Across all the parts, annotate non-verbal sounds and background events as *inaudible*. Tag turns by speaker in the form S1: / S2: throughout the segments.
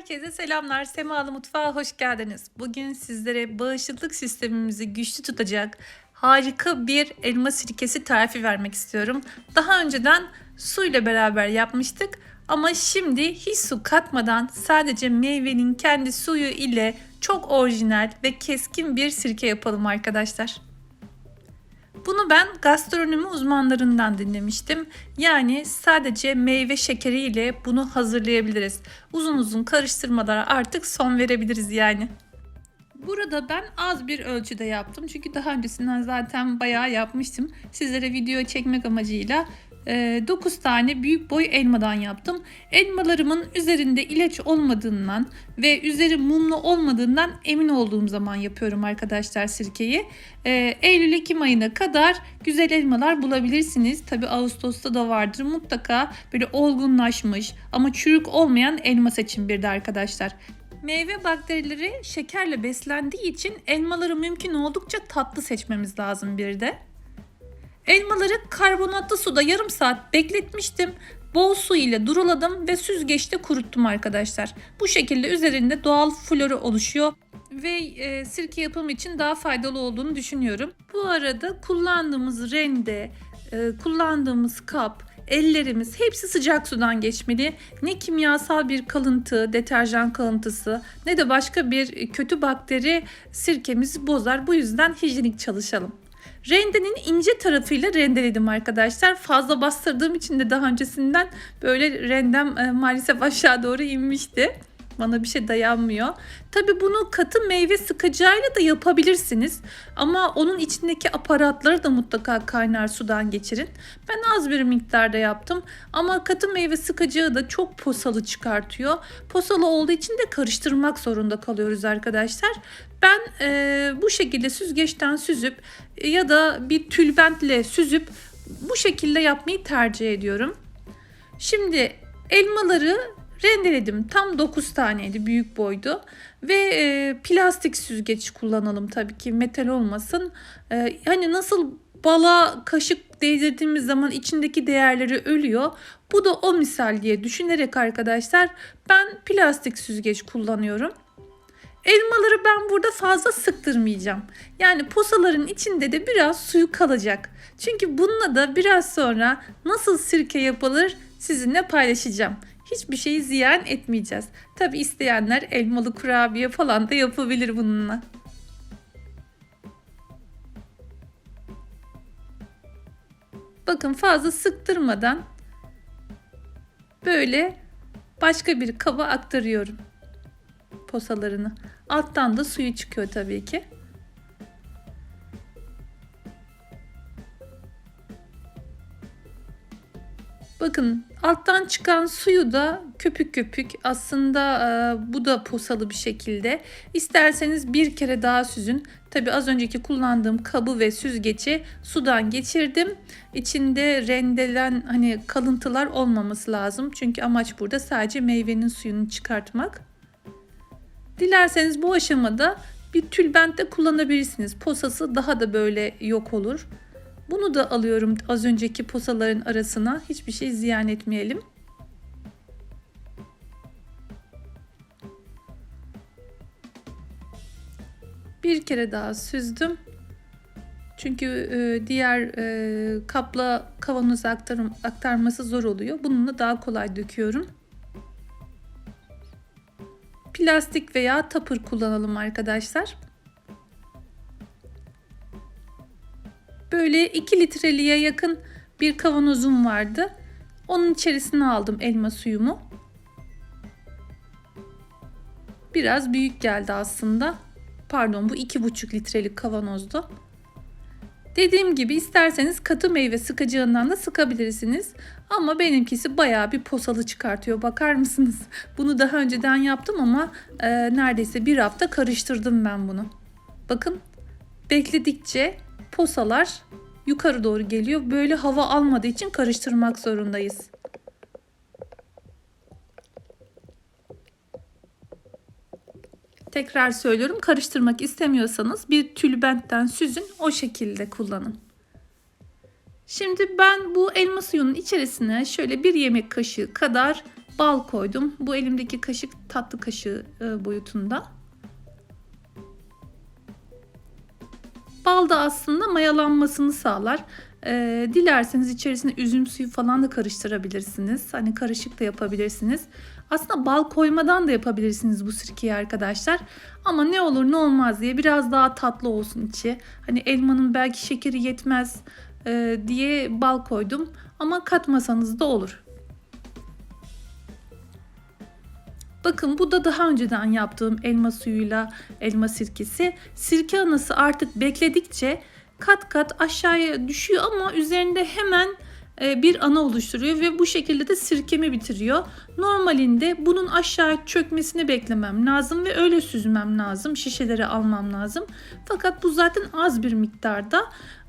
S1: Herkese selamlar. Semalı Mutfağa hoş geldiniz. Bugün sizlere bağışıklık sistemimizi güçlü tutacak harika bir elma sirkesi tarifi vermek istiyorum. Daha önceden su ile beraber yapmıştık ama şimdi hiç su katmadan sadece meyvenin kendi suyu ile çok orijinal ve keskin bir sirke yapalım arkadaşlar. Bunu ben gastronomi uzmanlarından dinlemiştim. Yani sadece meyve şekeriyle bunu hazırlayabiliriz. Uzun uzun karıştırmalara artık son verebiliriz yani. Burada ben az bir ölçüde yaptım. Çünkü daha öncesinden zaten bayağı yapmıştım. Sizlere video çekmek amacıyla 9 tane büyük boy elmadan yaptım. Elmalarımın üzerinde ilaç olmadığından ve üzeri mumlu olmadığından emin olduğum zaman yapıyorum arkadaşlar sirkeyi. Eylül-Ekim ayına kadar güzel elmalar bulabilirsiniz. Tabi Ağustos'ta da vardır. Mutlaka böyle olgunlaşmış ama çürük olmayan elma seçin bir de arkadaşlar. Meyve bakterileri şekerle beslendiği için elmaları mümkün oldukça tatlı seçmemiz lazım bir de. Elmaları karbonatlı suda yarım saat bekletmiştim. Bol su ile duruladım ve süzgeçte kuruttum arkadaşlar. Bu şekilde üzerinde doğal florü oluşuyor ve e, sirke yapımı için daha faydalı olduğunu düşünüyorum. Bu arada kullandığımız rende, e, kullandığımız kap, ellerimiz hepsi sıcak sudan geçmeli. Ne kimyasal bir kalıntı, deterjan kalıntısı ne de başka bir kötü bakteri sirkemizi bozar. Bu yüzden hijyenik çalışalım. Rendenin ince tarafıyla rendeledim arkadaşlar. Fazla bastırdığım için de daha öncesinden böyle rendem e, maalesef aşağı doğru inmişti. Bana bir şey dayanmıyor. Tabi bunu katı meyve sıkacağıyla da yapabilirsiniz. Ama onun içindeki aparatları da mutlaka kaynar sudan geçirin. Ben az bir miktarda yaptım. Ama katı meyve sıkacağı da çok posalı çıkartıyor. Posalı olduğu için de karıştırmak zorunda kalıyoruz arkadaşlar. Ben e, bu şekilde süzgeçten süzüp ya da bir tülbentle süzüp bu şekilde yapmayı tercih ediyorum. Şimdi elmaları rendeledim. Tam 9 taneydi büyük boydu. Ve e, plastik süzgeç kullanalım tabii ki metal olmasın. E, hani nasıl bala kaşık değdirdiğimiz zaman içindeki değerleri ölüyor. Bu da o misal diye düşünerek arkadaşlar ben plastik süzgeç kullanıyorum. Elmaları ben burada fazla sıktırmayacağım. Yani posaların içinde de biraz suyu kalacak. Çünkü bununla da biraz sonra nasıl sirke yapılır sizinle paylaşacağım. Hiçbir şeyi ziyan etmeyeceğiz. Tabi isteyenler elmalı kurabiye falan da yapabilir bununla. Bakın fazla sıktırmadan böyle başka bir kaba aktarıyorum posalarını. Alttan da suyu çıkıyor tabii ki. Bakın alttan çıkan suyu da köpük köpük aslında e, bu da posalı bir şekilde. İsterseniz bir kere daha süzün. Tabi az önceki kullandığım kabı ve süzgeci sudan geçirdim. İçinde rendelen hani kalıntılar olmaması lazım. Çünkü amaç burada sadece meyvenin suyunu çıkartmak. Dilerseniz bu aşamada bir tülbent de kullanabilirsiniz. Posası daha da böyle yok olur. Bunu da alıyorum az önceki posaların arasına. Hiçbir şey ziyan etmeyelim. Bir kere daha süzdüm. Çünkü e, diğer e, kapla kavanoza aktarım, aktarması zor oluyor. Bununla daha kolay döküyorum. Plastik veya tapır kullanalım arkadaşlar. Böyle 2 litreliğe yakın bir kavanozum vardı. Onun içerisine aldım elma suyumu. Biraz büyük geldi aslında. Pardon bu 2,5 litrelik kavanozdu. Dediğim gibi isterseniz katı meyve sıkacağından da sıkabilirsiniz. Ama benimkisi bayağı bir posalı çıkartıyor. Bakar mısınız? *laughs* Bunu daha önceden yaptım ama e, neredeyse bir hafta karıştırdım ben bunu. Bakın bekledikçe posalar yukarı doğru geliyor. Böyle hava almadığı için karıştırmak zorundayız. Tekrar söylüyorum karıştırmak istemiyorsanız bir tülbentten süzün o şekilde kullanın. Şimdi ben bu elma suyunun içerisine şöyle bir yemek kaşığı kadar bal koydum. Bu elimdeki kaşık tatlı kaşığı e, boyutunda. Bal da aslında mayalanmasını sağlar. Ee, dilerseniz içerisine üzüm suyu falan da karıştırabilirsiniz. Hani karışık da yapabilirsiniz. Aslında bal koymadan da yapabilirsiniz bu sirkeyi arkadaşlar. Ama ne olur ne olmaz diye biraz daha tatlı olsun içi. Hani elmanın belki şekeri yetmez e, diye bal koydum. Ama katmasanız da olur. Bakın bu da daha önceden yaptığım elma suyuyla elma sirkesi. Sirke anası artık bekledikçe kat kat aşağıya düşüyor ama üzerinde hemen e, bir ana oluşturuyor ve bu şekilde de sirkemi bitiriyor. Normalinde bunun aşağı çökmesini beklemem lazım ve öyle süzmem lazım. Şişeleri almam lazım. Fakat bu zaten az bir miktarda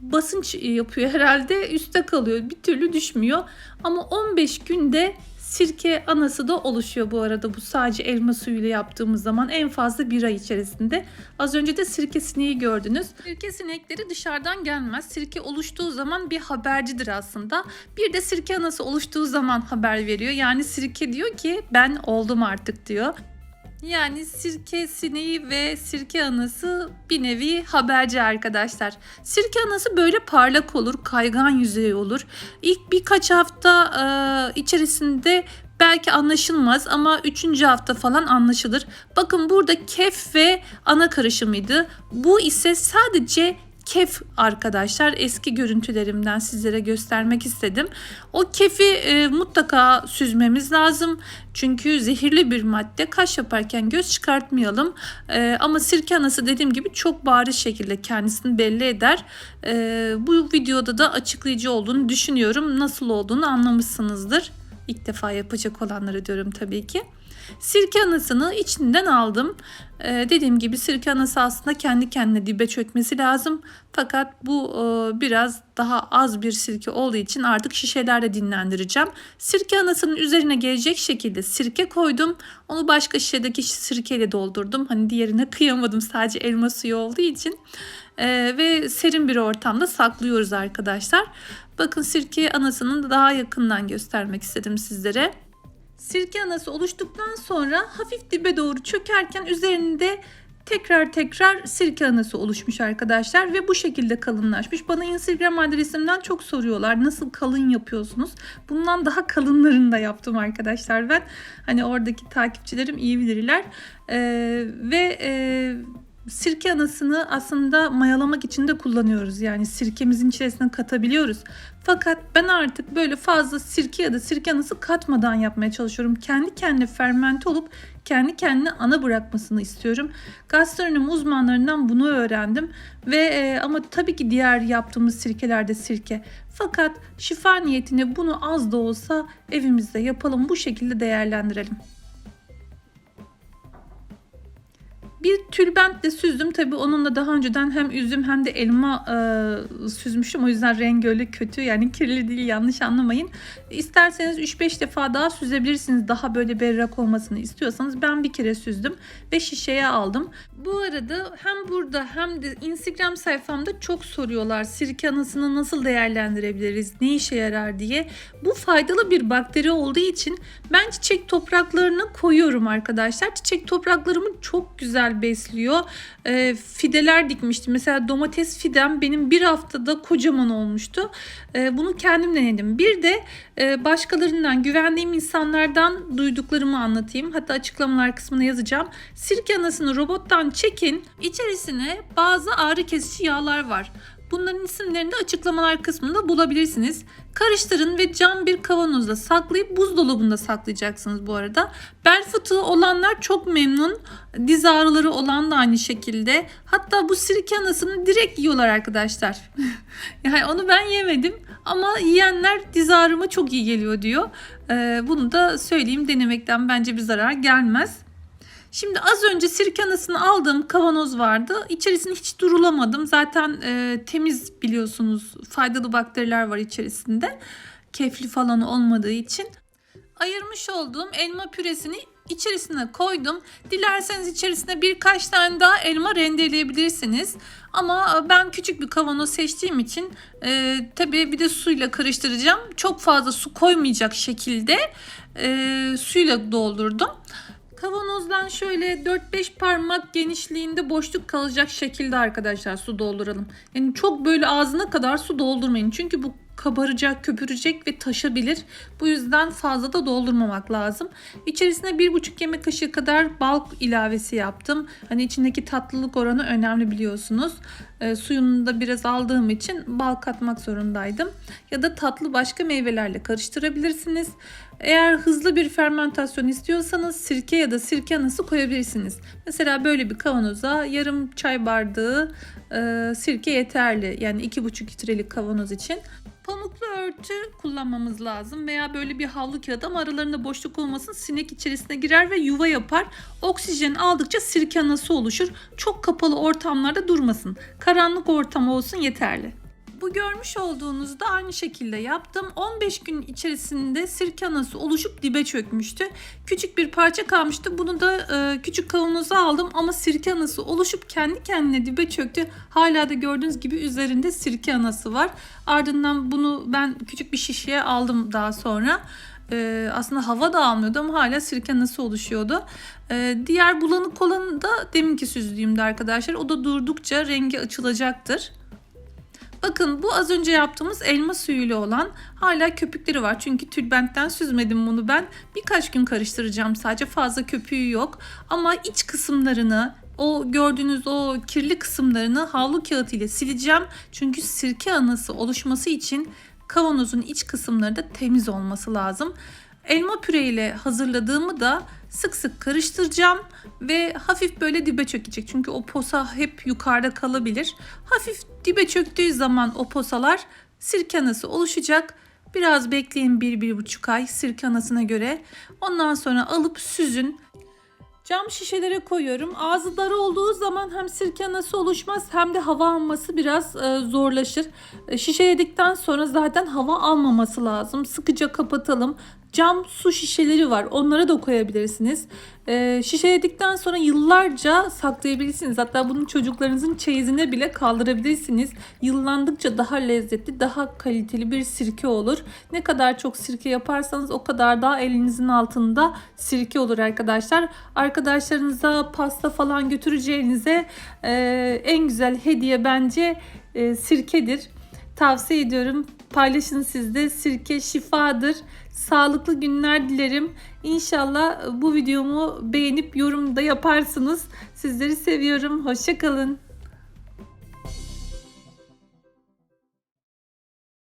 S1: basınç yapıyor herhalde üstte kalıyor bir türlü düşmüyor ama 15 günde sirke anası da oluşuyor bu arada bu sadece elma suyuyla yaptığımız zaman en fazla bir ay içerisinde. Az önce de sirke sineği gördünüz. Sirke sinekleri dışarıdan gelmez. Sirke oluştuğu zaman bir habercidir aslında. Bir de sirke anası oluştuğu zaman haber veriyor. Yani sirke diyor ki ben oldum artık diyor. Yani sirke sineği ve sirke anası bir nevi haberci arkadaşlar. Sirke anası böyle parlak olur, kaygan yüzey olur. İlk birkaç hafta e, içerisinde belki anlaşılmaz ama 3. hafta falan anlaşılır. Bakın burada kef ve ana karışımıydı. Bu ise sadece kef arkadaşlar eski görüntülerimden sizlere göstermek istedim. O kefi e, mutlaka süzmemiz lazım. Çünkü zehirli bir madde kaş yaparken göz çıkartmayalım. E, ama sirke anası dediğim gibi çok bariz şekilde kendisini belli eder. E, bu videoda da açıklayıcı olduğunu düşünüyorum. Nasıl olduğunu anlamışsınızdır. İlk defa yapacak olanları diyorum tabii ki. Sirke anasını içinden aldım. Ee, dediğim gibi sirke anası aslında kendi kendine dibe çökmesi lazım. Fakat bu e, biraz daha az bir sirke olduğu için artık şişelerde dinlendireceğim. Sirke anasının üzerine gelecek şekilde sirke koydum. Onu başka şişedeki sirkeyle doldurdum. Hani diğerine *laughs* kıyamadım sadece elma suyu olduğu için. Ee, ve serin bir ortamda saklıyoruz arkadaşlar. Bakın sirke anasının daha yakından göstermek istedim sizlere. Sirke anası oluştuktan sonra hafif dibe doğru çökerken üzerinde tekrar tekrar sirke anası oluşmuş arkadaşlar ve bu şekilde kalınlaşmış. Bana Instagram adresimden çok soruyorlar nasıl kalın yapıyorsunuz? Bundan daha kalınlarını da yaptım arkadaşlar ben. Hani oradaki takipçilerim iyi bilirler. Ee, ve e, sirke anasını aslında mayalamak için de kullanıyoruz. Yani sirkemizin içerisine katabiliyoruz. Fakat ben artık böyle fazla sirke ya da sirke anası katmadan yapmaya çalışıyorum. Kendi kendine fermente olup kendi kendine ana bırakmasını istiyorum. Gastronomi uzmanlarından bunu öğrendim ve e, ama tabii ki diğer yaptığımız sirkelerde sirke. Fakat şifa niyetine bunu az da olsa evimizde yapalım bu şekilde değerlendirelim. Bir tülbentle süzdüm. Tabii onunla daha önceden hem üzüm hem de elma e, süzmüştüm. O yüzden rengi öyle kötü yani kirli değil yanlış anlamayın. İsterseniz 3-5 defa daha süzebilirsiniz. Daha böyle berrak olmasını istiyorsanız. Ben bir kere süzdüm ve şişeye aldım. Bu arada hem burada hem de Instagram sayfamda çok soruyorlar. Sirke anasını nasıl değerlendirebiliriz? Ne işe yarar diye. Bu faydalı bir bakteri olduğu için ben çiçek topraklarını koyuyorum arkadaşlar. Çiçek topraklarımı çok güzel besliyor. E, fideler dikmiştim. Mesela domates fidem benim bir haftada kocaman olmuştu. E, bunu kendim denedim. Bir de e, başkalarından güvendiğim insanlardan duyduklarımı anlatayım. Hatta açıklamalar kısmına yazacağım. Sirke anasını robottan çekin. İçerisine bazı ağrı kesici yağlar var. Bunların isimlerini de açıklamalar kısmında bulabilirsiniz. Karıştırın ve cam bir kavanozda saklayıp buzdolabında saklayacaksınız bu arada. Bel fıtığı olanlar çok memnun. Diz ağrıları olan da aynı şekilde. Hatta bu sirke anasını direkt yiyorlar arkadaşlar. *laughs* yani onu ben yemedim ama yiyenler diz ağrıma çok iyi geliyor diyor. Ee, bunu da söyleyeyim denemekten bence bir zarar gelmez. Şimdi az önce sirke anasını aldığım kavanoz vardı. İçerisini hiç durulamadım. Zaten e, temiz biliyorsunuz. Faydalı bakteriler var içerisinde. Kefli falan olmadığı için. Ayırmış olduğum elma püresini içerisine koydum. Dilerseniz içerisine birkaç tane daha elma rendeleyebilirsiniz. Ama ben küçük bir kavanoz seçtiğim için e, tabii bir de suyla karıştıracağım. Çok fazla su koymayacak şekilde e, suyla doldurdum. Kavanozdan şöyle 4-5 parmak genişliğinde boşluk kalacak şekilde arkadaşlar su dolduralım. Yani çok böyle ağzına kadar su doldurmayın. Çünkü bu kabaracak, köpürecek ve taşabilir. Bu yüzden fazla da doldurmamak lazım. İçerisine 1,5 yemek kaşığı kadar bal ilavesi yaptım. Hani içindeki tatlılık oranı önemli biliyorsunuz. E, suyunu da biraz aldığım için bal katmak zorundaydım. Ya da tatlı başka meyvelerle karıştırabilirsiniz. Eğer hızlı bir fermentasyon istiyorsanız sirke ya da sirke anası koyabilirsiniz. Mesela böyle bir kavanoza yarım çay bardağı e, sirke yeterli. Yani 2,5 litrelik kavanoz için. Pamuklu örtü kullanmamız lazım veya böyle bir havlu kağıt ama aralarında boşluk olmasın sinek içerisine girer ve yuva yapar. Oksijen aldıkça sirke anası oluşur. Çok kapalı ortamlarda durmasın. Karanlık ortam olsun yeterli. Bu görmüş olduğunuzda aynı şekilde yaptım. 15 gün içerisinde sirke anası oluşup dibe çökmüştü. Küçük bir parça kalmıştı. Bunu da e, küçük kavanoza aldım ama sirke anası oluşup kendi kendine dibe çöktü. Hala da gördüğünüz gibi üzerinde sirke anası var. Ardından bunu ben küçük bir şişeye aldım daha sonra. Ee, aslında hava da almıyordu ama hala sirke anası oluşuyordu. Ee, diğer bulanık olanı da deminki süzlüğümde arkadaşlar. O da durdukça rengi açılacaktır. Bakın bu az önce yaptığımız elma suyuyla olan hala köpükleri var. Çünkü tülbentten süzmedim bunu ben. Birkaç gün karıştıracağım sadece fazla köpüğü yok. Ama iç kısımlarını o gördüğünüz o kirli kısımlarını havlu kağıt ile sileceğim. Çünkü sirke anası oluşması için kavanozun iç kısımları da temiz olması lazım. Elma püre ile hazırladığımı da sık sık karıştıracağım ve hafif böyle dibe çökecek. Çünkü o posa hep yukarıda kalabilir. Hafif dibe çöktüğü zaman o posalar sirke anası oluşacak. Biraz bekleyin bir, bir buçuk ay sirke anasına göre. Ondan sonra alıp süzün. Cam şişelere koyuyorum. Ağzı dar olduğu zaman hem sirke anası oluşmaz hem de hava alması biraz e, zorlaşır. E, şişeledikten sonra zaten hava almaması lazım. Sıkıca kapatalım. Cam su şişeleri var. Onlara da koyabilirsiniz. E, şişeledikten sonra yıllarca saklayabilirsiniz. Hatta bunu çocuklarınızın çeyizine bile kaldırabilirsiniz. Yıllandıkça daha lezzetli, daha kaliteli bir sirke olur. Ne kadar çok sirke yaparsanız o kadar daha elinizin altında sirke olur arkadaşlar. Arkadaşlarınıza pasta falan götüreceğinize e, en güzel hediye bence e, sirkedir. Tavsiye ediyorum. Paylaşın sizde. Sirke şifadır. Sağlıklı günler dilerim. İnşallah bu videomu beğenip yorum da yaparsınız. Sizleri seviyorum. Hoşçakalın.